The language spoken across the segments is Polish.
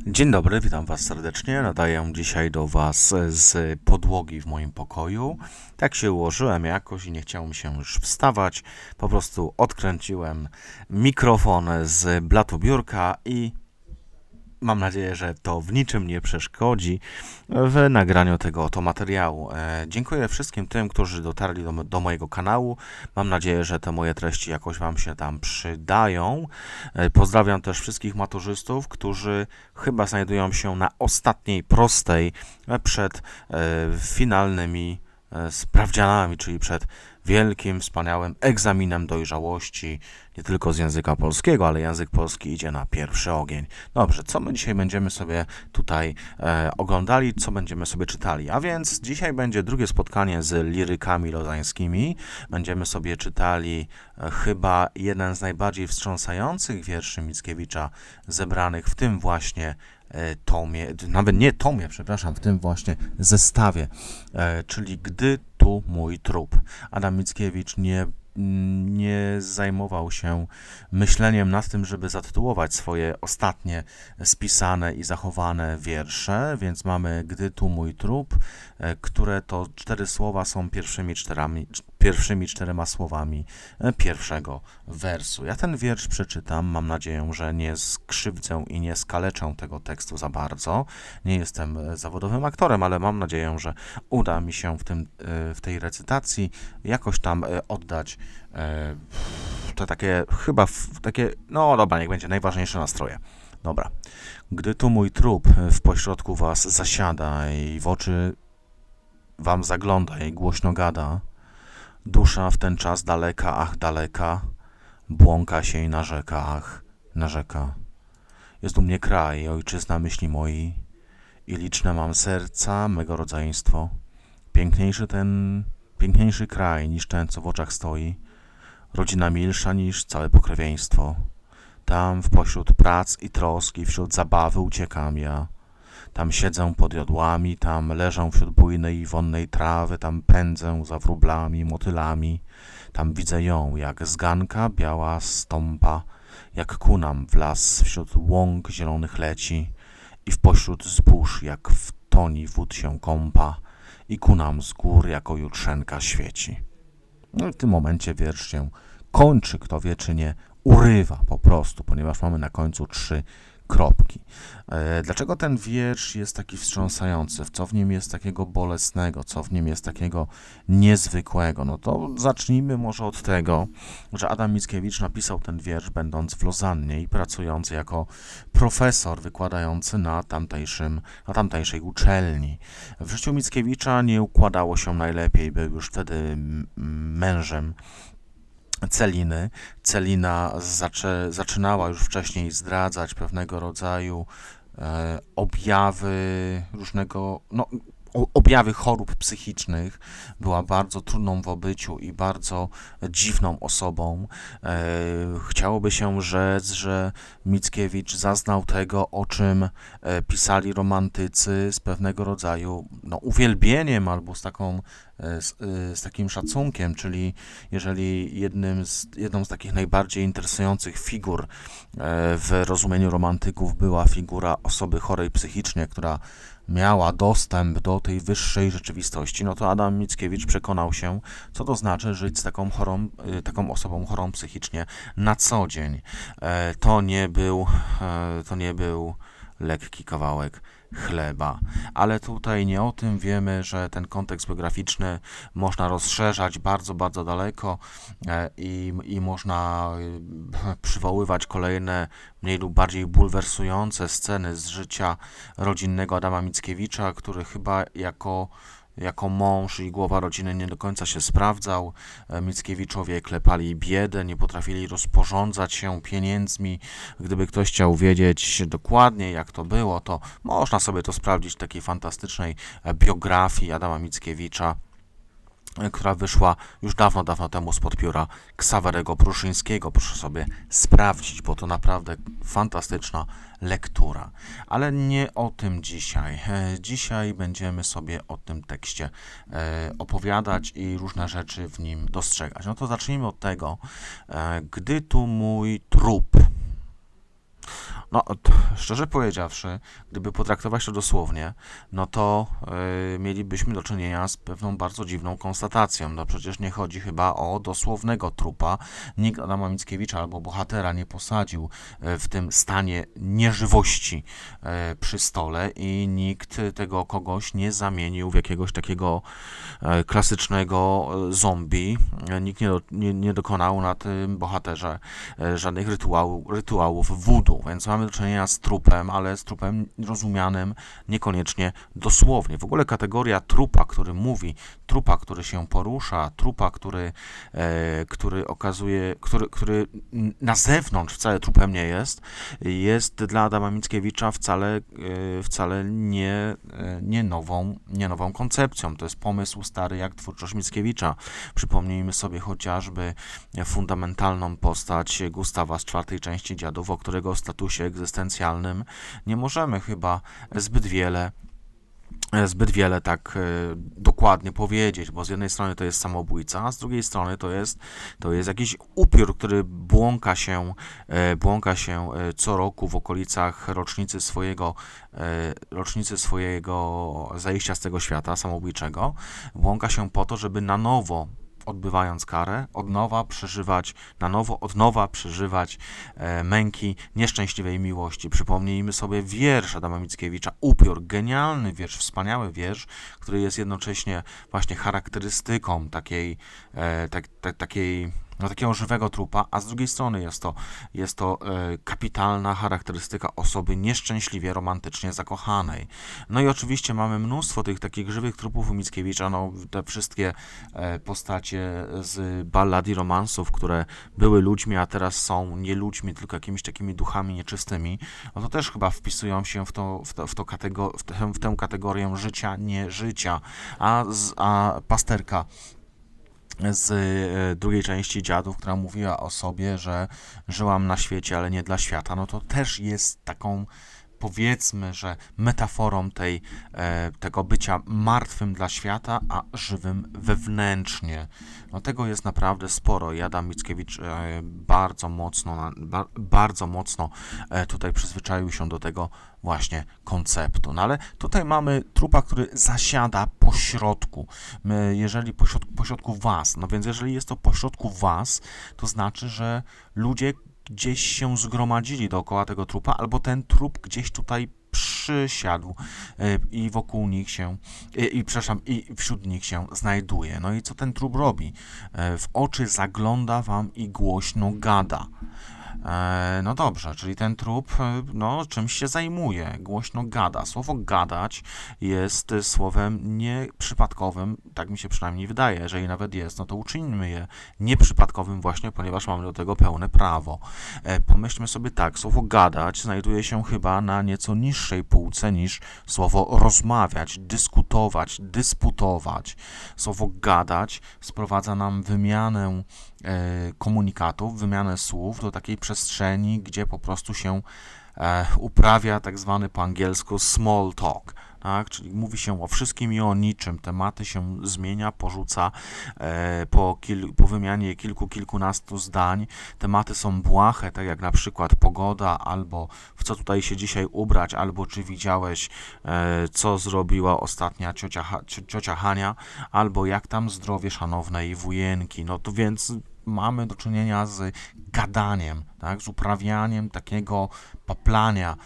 Dzień dobry, witam Was serdecznie. Nadaję dzisiaj do Was z podłogi w moim pokoju. Tak się ułożyłem jakoś i nie chciało mi się już wstawać. Po prostu odkręciłem mikrofon z blatu biurka i Mam nadzieję, że to w niczym nie przeszkodzi w nagraniu tego oto materiału. E, dziękuję wszystkim tym, którzy dotarli do, do, mojego kanału. Mam nadzieję, że te moje treści jakoś Wam się tam przydają. E, pozdrawiam też wszystkich maturzystów, którzy chyba znajdują się na ostatniej prostej e, przed finalnymi sprawdzianami, czyli przed wielkim, wspaniałym egzaminem dojrzałości, nie tylko z języka polskiego, ale język polski idzie na pierwszy ogień. Dobrze, co my dzisiaj będziemy sobie tutaj e, oglądali, co będziemy sobie czytali? A więc dzisiaj będzie drugie spotkanie z lirykami lozańskimi. Będziemy sobie czytali e, chyba jeden z najbardziej wstrząsających wierszy Mickiewicza zebranych w tym właśnie tomie, nawet nie tomie, przepraszam, w tym właśnie zestawie, e, czyli Gdy tu mój trup. Adam Mickiewicz nie nie zajmował się myśleniem nad tym, żeby zatytułować swoje ostatnie spisane i zachowane wiersze, więc mamy Gdy tu mój trup, e, które to cztery słowa są pierwszymi, czterami, pierwszymi czterema słowami e, pierwszego wersu. Ja ten wiersz przeczytam, mam nadzieję, że nie skrzywdzę i nie skaleczę tego tekstu za bardzo. Nie jestem e, zawodowym aktorem, ale mam nadzieję, że uda mi się w, tym, w tej recytacji jakoś tam oddać to takie, chyba takie, no dobra, niech będzie najważniejsze nastroje. Dobra. Gdy tu mój trup w pośrodku was zasiada i w oczy wam zagląda i głośno gada, dusza w ten czas daleka, ach daleka, błąka się i narzeka, ach, narzeka. Jest u mnie kraj, ojczyzna myśli moi i liczne mam serca, mego rodzeństwo. Piękniejszy ten, piękniejszy kraj niż ten, co w oczach stoi rodzina milsza niż całe pokrewieństwo. Tam w pośród prac i troski, wśród zabawy uciekam ja. Tam siedzę pod jodłami, tam leżę wśród bujnej i wonnej trawy, tam pędzę za wróblami, motylami. Tam widzę ją, jak z ganka biała stąpa, jak kunam w las wśród łąk zielonych leci i w pośród zbóż, jak w toni wód się kąpa i kunam z gór, jako jutrzenka świeci. No w tym momencie wiersz się kończy, kto wie czy nie, urywa po prostu, ponieważ mamy na końcu trzy kropki. E, dlaczego ten wiersz jest taki wstrząsający? Co w nim jest takiego bolesnego? Co w nim jest takiego niezwykłego? No to zacznijmy może od tego, że Adam Mickiewicz napisał ten wiersz będąc w Lozannie i pracując jako profesor wykładający na, tamtejszym, na tamtejszej uczelni. W życiu Mickiewicza nie układało się najlepiej, był już wtedy mężem Celiny. Celina zaczę, zaczynała już wcześniej zdradzać pewnego rodzaju e, objawy różnego, no, objawy chorób psychicznych, była bardzo trudną w obyciu i bardzo dziwną osobą. E, chciałoby się rzec, że Mickiewicz zaznał tego, o czym e, pisali romantycy z pewnego rodzaju no, uwielbieniem albo z taką E, z, z, takim szacunkiem, czyli jeżeli jednym z, jedną z takich najbardziej interesujących figur w rozumieniu romantyków była figura osoby chorej psychicznie, która miała dostęp do tej wyższej rzeczywistości, no to Adam Mickiewicz przekonał się, co to znaczy żyć z taką, chorą, taką osobą chorą psychicznie na co dzień. To nie był, to nie był lekki kawałek chleba. Ale tutaj nie o tym wiemy, że ten kontekst biograficzny można rozszerzać bardzo, bardzo daleko e, i, i można e, przywoływać kolejne mniej lub bardziej bulwersujące sceny z życia rodzinnego Adama Mickiewicza, który chyba jako jako mąż i głowa rodziny nie do końca się sprawdzał. E, Mickiewiczowie klepali biedę, nie potrafili rozporządzać się pieniędzmi. Gdyby ktoś chciał wiedzieć dokładnie, jak to było, to można sobie to sprawdzić w takiej fantastycznej e, biografii Adama Mickiewicza która wyszła już dawno, dawno temu spod pióra Ksawerego Pruszyńskiego. Proszę sobie sprawdzić, bo to naprawdę fantastyczna lektura. Ale nie o tym dzisiaj. E, dzisiaj będziemy sobie o tym tekście e, opowiadać i różne rzeczy w nim dostrzegać. No to zacznijmy od tego, e, gdy tu mój trup No, szczerze powiedziawszy, gdyby potraktować to dosłownie, no to y, mielibyśmy do czynienia z pewną bardzo dziwną konstatacją. No przecież nie chodzi chyba o dosłownego trupa. Nikt Adama Mickiewicza albo bohatera nie posadził y, w tym stanie nieżywości y, przy stole i nikt tego kogoś nie zamienił w jakiegoś takiego y, klasycznego y, zombie. Nikt nie, do, nie, nie dokonał na tym bohaterze y, żadnych rytuału, rytuałów voodoo, więc mamy do czynienia z trupem, ale z trupem rozumianym niekoniecznie dosłownie. W ogóle kategoria trupa, który mówi, trupa, który się porusza, trupa, który, e, który okazuje, który, który na zewnątrz wcale trupem nie jest, jest dla Adama Mickiewicza wcale, e, wcale nie, e, nie, nową, nie nową koncepcją. To jest pomysł stary jak twórczość Mickiewicza. Przypomnijmy sobie chociażby fundamentalną postać Gustawa z czwartej części Dziadów, o którego statusie egzystencjalnym. Nie możemy chyba zbyt wiele zbyt wiele tak e, dokładnie powiedzieć, bo z jednej strony to jest samobójca, a z drugiej strony to jest, to jest jakiś upiór, który błąka się, e, błąka się e, co roku w okolicach rocznicy swojego, rocznicy swojego zajścia z tego świata samobójczego, błąka się po to, żeby na nowo odbywając karę, od nowa przeżywać, na nowo, od nowa przeżywać e, męki nieszczęśliwej miłości. Przypomnijmy sobie wiersz Adama Mickiewicza, Upiór, genialny wiersz, wspaniały wiersz, który jest jednocześnie właśnie charakterystyką takiej, e, tak, tak, takiej no, takiego żywego trupa, a z drugiej strony jest to, jest to e, kapitalna charakterystyka osoby nieszczęśliwie romantycznie zakochanej. No i oczywiście mamy mnóstwo tych takich żywych trupów u Mickiewicza, no te wszystkie e, postacie z ballad i romansów, które były ludźmi, a teraz są nie ludźmi, tylko jakimiś takimi duchami nieczystymi, no to też chyba wpisują się w, to, w, to, w, to katego, w, tę, w tę kategorię życia, nie życia, a, z, a pasterka z e, drugiej części Dziadów, która mówiła o sobie, że żyłam na świecie, ale nie dla świata, no to też jest taką powiedzmy, że metaforą tej, e, tego bycia martwym dla świata, a żywym wewnętrznie. No tego jest naprawdę sporo i Adam Mickiewicz e, bardzo mocno, bardzo mocno e, tutaj przyzwyczaił się do tego właśnie konceptu. No ale tutaj mamy trupa, który zasiada po środku. My, jeżeli pośrodku, pośrodku was, no więc jeżeli jest to pośrodku was, to znaczy, że ludzie gdzieś się zgromadzili dookoła tego trupa, albo ten trup gdzieś tutaj przysiadł e, i wokół nich się, e, i przepraszam, i wśród nich się znajduje. No i co ten trup robi? E, W oczy zagląda wam i głośno gada. E, No dobrze, czyli ten trup e, no, czymś się zajmuje, głośno gada. Słowo gadać jest słowem nieprzypadkowym, tak mi się przynajmniej wydaje. Jeżeli nawet jest, no to uczyńmy je nieprzypadkowym właśnie, ponieważ mamy do tego pełne prawo. E, Pomyślmy sobie tak, słowo gadać znajduje się chyba na nieco niższej półce niż słowo rozmawiać, dyskutować, dysputować. Słowo gadać sprowadza nam wymianę komunikatów, wymianę słów do takiej przestrzeni, gdzie po prostu się e, uprawia tak zwany po angielsku small talk. Tak, czyli mówi się o wszystkim i o niczym. Tematy się zmienia, porzuca e, po, kil, po wymianie kilku, kilkunastu zdań. Tematy są błahe, tak jak na przykład pogoda, albo w co tutaj się dzisiaj ubrać, albo czy widziałeś, e, co zrobiła ostatnia ciocia, ciocia Hania, albo jak tam zdrowie szanownej wujenki. No to więc mamy do czynienia z gadaniem, tak, z uprawianiem takiego paplania,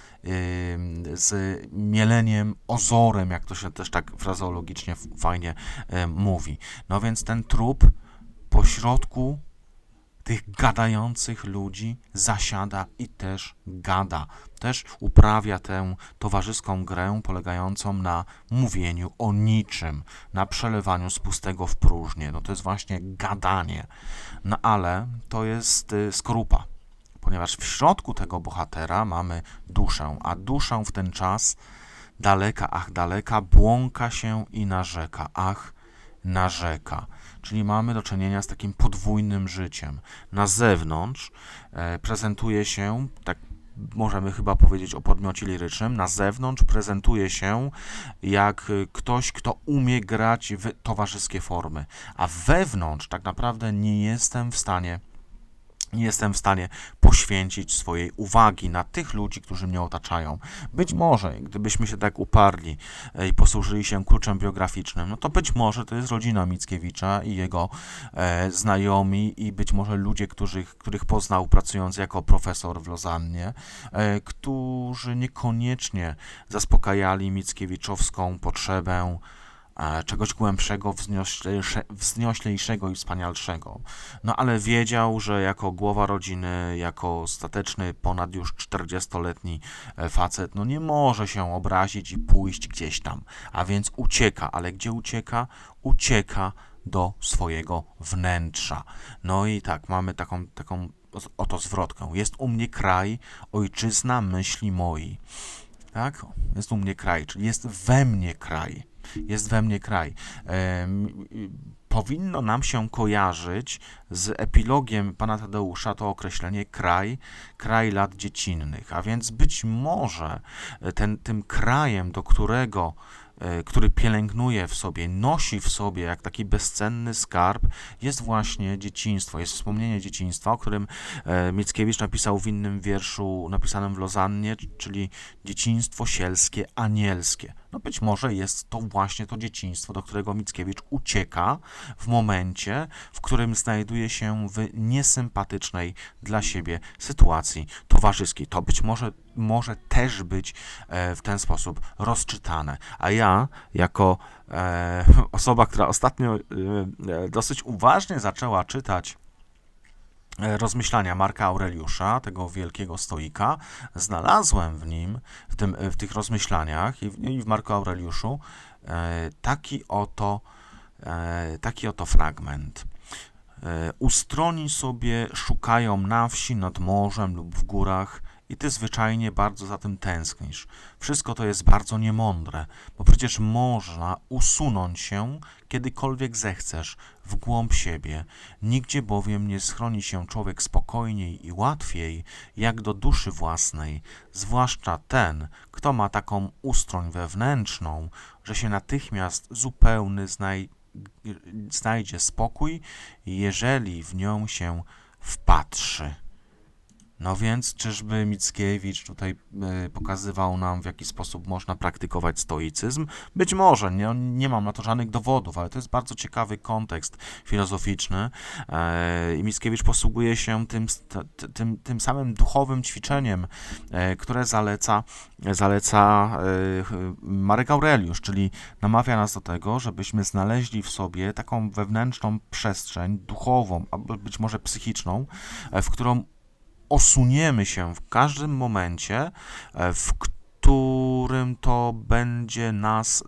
ym, z mieleniem ozorem, jak to się też tak frazeologicznie fajnie em, mówi. No więc ten trup pośrodku tych gadających ludzi zasiada i też gada. Też uprawia tę towarzyską grę polegającą na mówieniu o niczym, na przelewaniu z pustego w próżnię. No to jest właśnie gadanie. No ale to jest y, skorupa, ponieważ w środku tego bohatera mamy duszę, a duszę w ten czas daleka, ach daleka, błąka się i narzeka, ach narzeka. Czyli mamy do czynienia z takim podwójnym życiem. Na zewnątrz e, prezentuje się, tak możemy chyba powiedzieć o podmiocie lirycznym, na zewnątrz prezentuje się jak e, ktoś, kto umie grać w towarzyskie formy, a wewnątrz tak naprawdę nie jestem w stanie nie jestem w stanie poświęcić swojej uwagi na tych ludzi, którzy mnie otaczają. Być może, gdybyśmy się tak uparli e, i posłużyli się kluczem biograficznym, no to być może to jest rodzina Mickiewicza i jego e, znajomi i być może ludzie, których, których poznał pracując jako profesor w Lozannie, e, którzy niekoniecznie zaspokajali Mickiewiczowską potrzebę czegoś głębszego, wznioślejsze, wznioślejszego i wspanialszego. No ale wiedział, że jako głowa rodziny, jako stateczny, ponad już 40-letni e, facet, no nie może się obrazić i pójść gdzieś tam, a więc ucieka. Ale gdzie ucieka? Ucieka do swojego wnętrza. No i tak, mamy taką, taką oto zwrotkę. Jest u mnie kraj, ojczyzna myśli moi. Tak? Jest u mnie kraj, czyli jest we mnie kraj jest we mnie kraj. Powinno nam się kojarzyć z epilogiem pana Tadeusza to określenie kraj, kraj lat dziecinnych, a więc być może ten, tym krajem, do którego E, który pielęgnuje w sobie, nosi w sobie jak taki bezcenny skarb, jest właśnie dzieciństwo, jest wspomnienie dzieciństwa, o którym e, Mickiewicz napisał w innym wierszu napisanym w Lozannie, czyli dzieciństwo sielskie, anielskie. No być może jest to właśnie to dzieciństwo, do którego Mickiewicz ucieka w momencie, w którym znajduje się w niesympatycznej dla siebie sytuacji towarzyskiej. To być może może też być e, w ten sposób rozczytane. A ja, jako e, osoba, która ostatnio e, dosyć uważnie zaczęła czytać rozmyślania Marka Aureliusza, tego wielkiego stoika, znalazłem w nim, w, tym, w tych rozmyślaniach i w, i w Marku Aureliuszu taki oto, taki oto fragment. Ustroni sobie szukają na wsi, nad morzem lub w górach i ty zwyczajnie bardzo za tym tęsknisz. Wszystko to jest bardzo niemądre, bo przecież można usunąć się, kiedykolwiek zechcesz, w głąb siebie. Nigdzie bowiem nie schroni się człowiek spokojniej i łatwiej, jak do duszy własnej, zwłaszcza ten, kto ma taką ustroń wewnętrzną, że się natychmiast zupełny znaj znajdzie spokój, jeżeli w nią się wpatrzy. No więc czyżby Mickiewicz tutaj y, pokazywał nam, w jaki sposób można praktykować stoicyzm? Być może, nie, nie mam na to żadnych dowodów, ale to jest bardzo ciekawy kontekst filozoficzny e, i Mickiewicz posługuje się tym, tym, tym samym duchowym ćwiczeniem, e, które zaleca, zaleca Marek Aureliusz, czyli namawia nas do tego, żebyśmy znaleźli w sobie taką wewnętrzną przestrzeń duchową, albo być może psychiczną, w którą osuniemy się w każdym momencie, e, w którym to będzie nas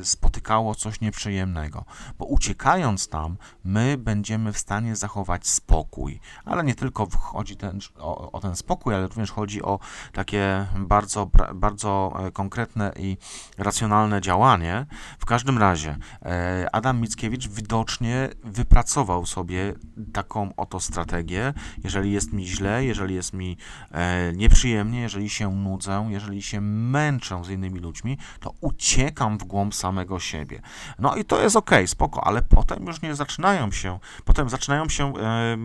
e, spotykało coś nieprzyjemnego. Bo uciekając tam, my będziemy w stanie zachować spokój. Ale nie tylko chodzi ten, o, o, ten spokój, ale również chodzi o takie bardzo, bardzo e, konkretne i racjonalne działanie. W każdym razie e, Adam Mickiewicz widocznie wypracował sobie taką oto strategię. Jeżeli jest mi źle, jeżeli jest mi nieprzyjemnie, jeżeli się nudzę, jeżeli się męczę z innymi ludźmi, to uciekam w głąb samego siebie. No i to jest ok, spoko, ale potem już nie zaczynają się, potem zaczynają się e,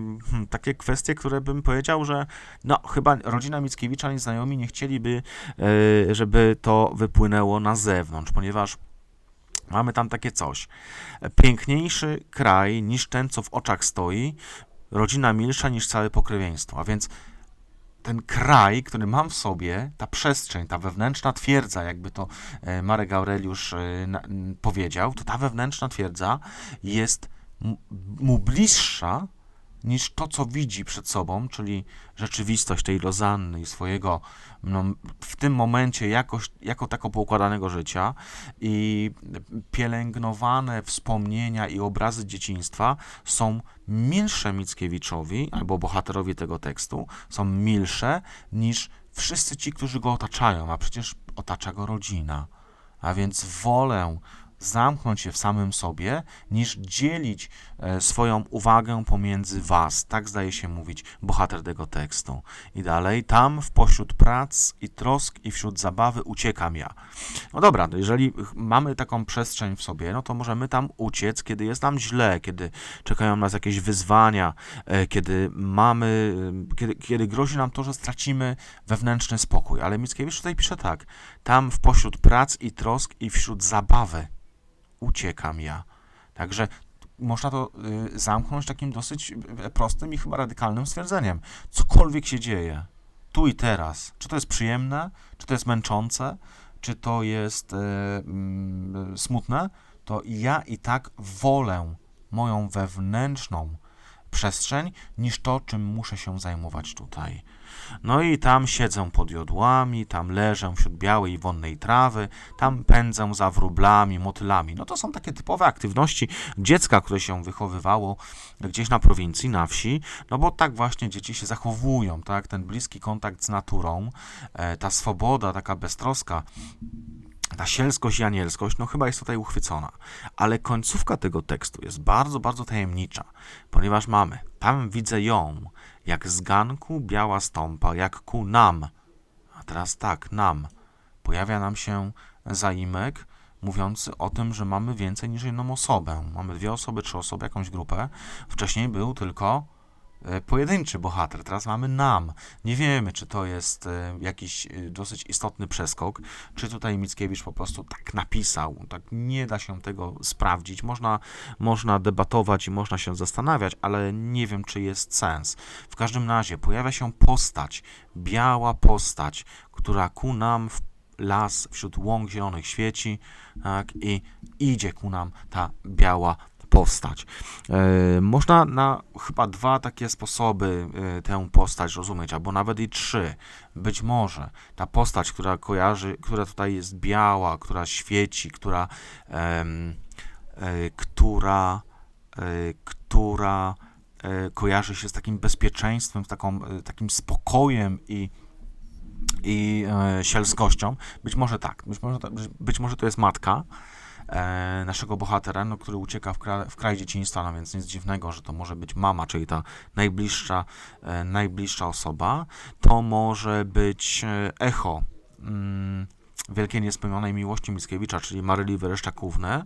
takie kwestie, które bym powiedział, że no chyba rodzina Mickiewicza i znajomi nie chcieliby, e, żeby to wypłynęło na zewnątrz, ponieważ Mamy tam takie coś. Piękniejszy kraj niż ten, co w oczach stoi, rodzina milsza niż całe pokrewieństwo. A więc ten kraj, który mam w sobie, ta przestrzeń, ta wewnętrzna twierdza, jakby to e, Marek Aureliusz e, powiedział, to ta wewnętrzna twierdza jest mu bliższa niż to, co widzi przed sobą, czyli rzeczywistość tej Lozanny i swojego no, w tym momencie jakoś, jako tako poukładanego życia i pielęgnowane wspomnienia i obrazy dzieciństwa są milsze Mickiewiczowi, albo bohaterowi tego tekstu, są milsze niż wszyscy ci, którzy go otaczają, a przecież otacza go rodzina. A więc wolę zamknąć się w samym sobie, niż dzielić e, swoją uwagę pomiędzy was. Tak zdaje się mówić bohater tego tekstu. I dalej, tam w pośród prac i trosk i wśród zabawy uciekam ja. No dobra, to jeżeli mamy taką przestrzeń w sobie, no to możemy tam uciec, kiedy jest nam źle, kiedy czekają nas jakieś wyzwania, e, kiedy mamy, e, kiedy, kiedy grozi nam to, że stracimy wewnętrzny spokój. Ale Mickiewicz tutaj pisze tak, tam w pośród prac i trosk i wśród zabawy uciekam ja. Także można to y, zamknąć takim dosyć y, prostym i chyba radykalnym stwierdzeniem. Cokolwiek się dzieje, tu i teraz, czy to jest przyjemne, czy to jest męczące, czy to jest y, mm, smutne, to ja i tak wolę moją wewnętrzną przestrzeń niż to, czym muszę się zajmować tutaj. No i tam siedzę pod jodłami, tam leżę wśród białej i wonnej trawy, tam pędzę za wróblami, motylami. No to są takie typowe aktywności dziecka, które się wychowywało gdzieś na prowincji, na wsi, no bo tak właśnie dzieci się zachowują, tak? Ten bliski kontakt z naturą, e, ta swoboda, taka beztroska, ta sielskość i anielskość, no chyba jest tutaj uchwycona. Ale końcówka tego tekstu jest bardzo, bardzo tajemnicza, ponieważ mamy, tam widzę ją, jak z ganku biała stąpa, jak ku nam. A teraz tak, nam. Pojawia nam się zaimek mówiący o tym, że mamy więcej niż jedną osobę. Mamy dwie osoby, trzy osoby, jakąś grupę. Wcześniej był tylko pojedynczy bohater, teraz mamy nam. Nie wiemy, czy to jest e, jakiś e, dosyć istotny przeskok, czy tutaj Mickiewicz po prostu tak napisał. Tak nie da się tego sprawdzić. Można, można debatować i można się zastanawiać, ale nie wiem, czy jest sens. W każdym razie pojawia się postać, biała postać, która ku nam w las wśród łąk zielonych świeci, tak, i idzie ku nam ta biała postać. E, można na chyba dwa takie sposoby e, tę postać rozumieć, albo nawet i trzy. Być może ta postać, która kojarzy, która tutaj jest biała, która świeci, która, e, która, która kojarzy się z takim bezpieczeństwem, z taką, takim spokojem i i sielskością. Być może tak, być może, być może to jest matka e, naszego bohatera, no, który ucieka w, kra, w kraj dzieciństwa, no więc nic dziwnego, że to może być mama, czyli ta najbliższa, e, najbliższa osoba. To może być e, echo mm, wielkiej niespełnionej miłości Mickiewicza, czyli Maryli Wereszczakówny.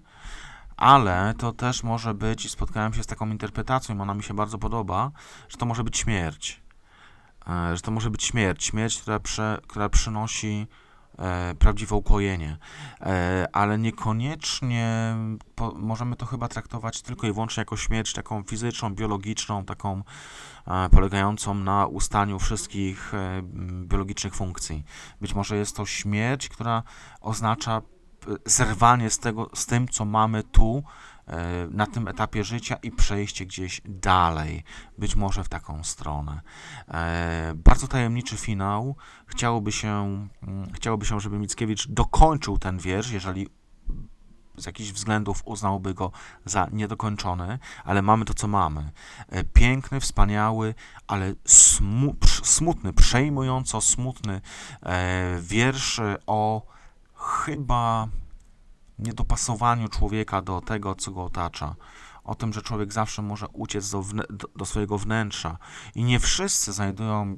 Ale to też może być, i spotkałem się z taką interpretacją, ona mi się bardzo podoba, że to może być śmierć e, że to może być śmierć, śmierć, która, która przynosi e, prawdziwe ukojenie, e, ale niekoniecznie po, możemy to chyba traktować tylko i wyłącznie jako śmierć taką fizyczną, biologiczną, taką e, polegającą na ustaniu wszystkich biologicznych funkcji. Być może jest to śmierć, która oznacza zerwanie z, tego, z tym, co mamy tu, e, na tym etapie życia i przejście gdzieś dalej, być może w taką stronę. E, bardzo tajemniczy finał. Chciałoby się, mm, chciałoby się, żeby Mickiewicz dokończył ten wiersz, jeżeli z jakichś względów uznałby go za niedokończony, ale mamy to, co mamy. E, Piękny, wspaniały, ale smu, smutny, przejmująco smutny wiersz o chyba niedopasowaniu człowieka do tego, co go otacza. O tym, że człowiek zawsze może uciec do, do, swojego wnętrza. I nie wszyscy znajdują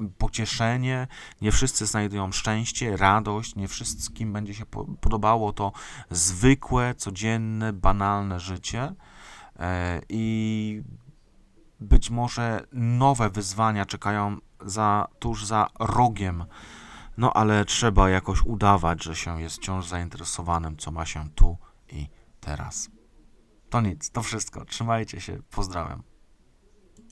y, pocieszenie, nie wszyscy znajdują szczęście, radość, nie wszystkim będzie się po, podobało to zwykłe, codzienne, banalne życie. E, I być może nowe wyzwania czekają za, tuż za rogiem. No ale trzeba jakoś udawać, że się jest wciąż zainteresowanym, co ma się tu i teraz. To nic, to wszystko. Trzymajcie się, pozdrawiam.